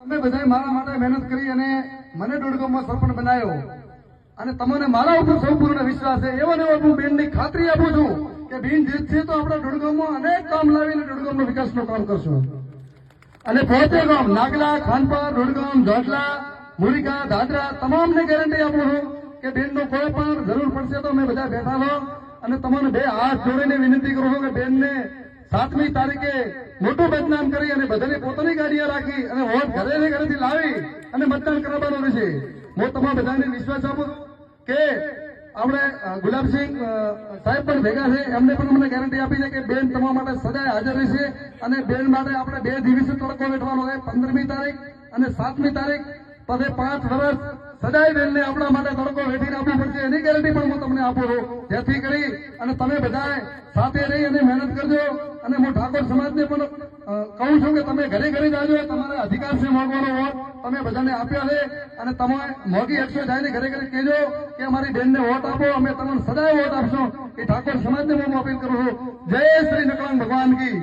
તમે બધાએ મારા માટે મહેનત કરી અને મને દોડગામમાં સરપંચ બનાવ્યો. અને તમને મારા ઉપર સંપૂર્ણ વિશ્વાસ છે. એવો ને હું બેનની ખાતરી આપું છું કે બેન જીતશે તો આપણે દોડગામમાં અનેક કામ લાવીને દોડગામનો વિકાસનું કામ કરશું. અને પોતે ગામ, નાગલા ખાનપા દોડગામ જોટલા મુરિકા, દાદરા, તમામને ગેરંટી આપું છું કે બેનનો કોઈ પણ જરૂર પડશે તો અમે બધા બેઠા હો અને તમને બે હાથ જોડીને વિનંતી કરું છું કે બેનને સાતમી તારીખે મોટું બદનામ કરી અને બધાને પોતાની ગાડીઓ રાખી અને વોટ ઘરે ઘરેથી લાવી અને મતદાન કરાવવાનું રહેશે. હું તમારા બધાને વિશ્વાસ આપું કે આપણે ગુલાબસિંહ સાહેબ પણ ભેગા છે. એમને પણ મને ગેરંટી આપી છે કે બેન તમારા માટે સદાય હાજર રહેશે અને બેન માટે આપણે બે દિવસે તડકો વેઠવાનો છે. પંદરમી તારીખ અને સાતમી તારીખ. પછી પાંચ વર્ષ સદાય બેનને આપણા માટે તડકો વેઠીને આપવું પડશે. એની ગેરંટી પણ તમને આપું છું. જેથી કરી અને તમે બધાએ સાથે રહી અને મહેનત કરજો. અને હું ઠાકોર સમાજને પણ કહું છું કે તમે ઘરે ઘરે જાજો. તમારા અધિકાર છે મોગવાનો વોટ તમે બધાને આપ્યા છે. અને તમે મોગી એકસો જઈને ઘરે ઘરે કહેજો કે અમારી બેનને વોટ આપો. અમે તમને સદાય વોટ આપશું. એ ઠાકોર સમાજને હું અપીલ કરું છું. જય શ્રી નકળાંગ ભગવાન કી.